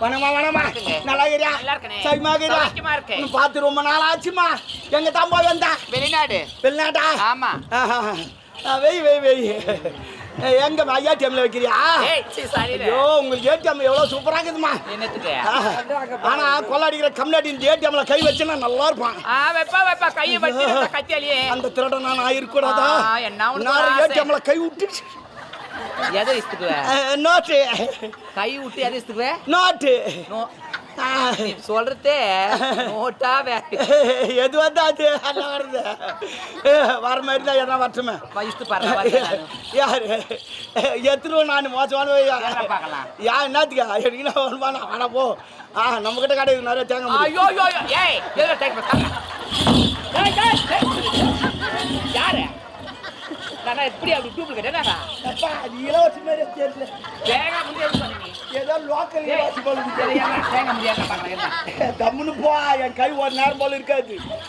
வணமா வணமா. நல்லா இருக்கிறியா இருக்கேன். உன்னை பார்த்து ரொம்ப நாள் ஆச்சுமா எங்க தான் போய் வந்தா? வெளிநாடு. வெளிநாட்டா? ஆமா. வெய் வெய் வெய். எங்க ஏடிஎம்ல வைக்கிறியா? ஐயோ உங்களுக்கு ஏடிஎம் எவ்வளவு சூப்பரா இருக்குதுமா. ஆனா கொள்ளாடிக்கிற கம்னாடி இந்த ஏடிஎம்ல கை வச்சுனா நல்லா இருப்பான். ஆ வெப்பா வெப்பா. கையை வச்சு அந்த திருடன் நான் ஆயிருக்கூடாதா? ஏடிஎம்ல கை விட்டு எதை இஸ்துக்குவ நோட்டு கை விட்டு எதை இஸ்துக்குவ நோட்டு சொல்றதே நோட்டா எது வந்தா அது அல்ல வருது? வர மாதிரி தான் எதனா வரட்டுமே? இஸ்து பாரு. யாரு? எத்தனை நான் மோசமான? யா என்னத்துக்கா? எடுக்கணும் வருமானா வேணா போ. ஆ நம்ம கிட்ட கடை நிறைய தேங்க ஐயோ ஐயோ. ஏய் டேக். யாரு? நான் எப்படி அப்படி டூப்ளிகேட் என்னடா? அப்பா அது மாதிரி தெரியல பண்ணி ஏதோ லோக்கல் இலவச போல இருக்கு. தேங்க முடியாது பாக்கலாம் தம்முன்னு போ என் கை ஒரு நேரம் போல இருக்காது.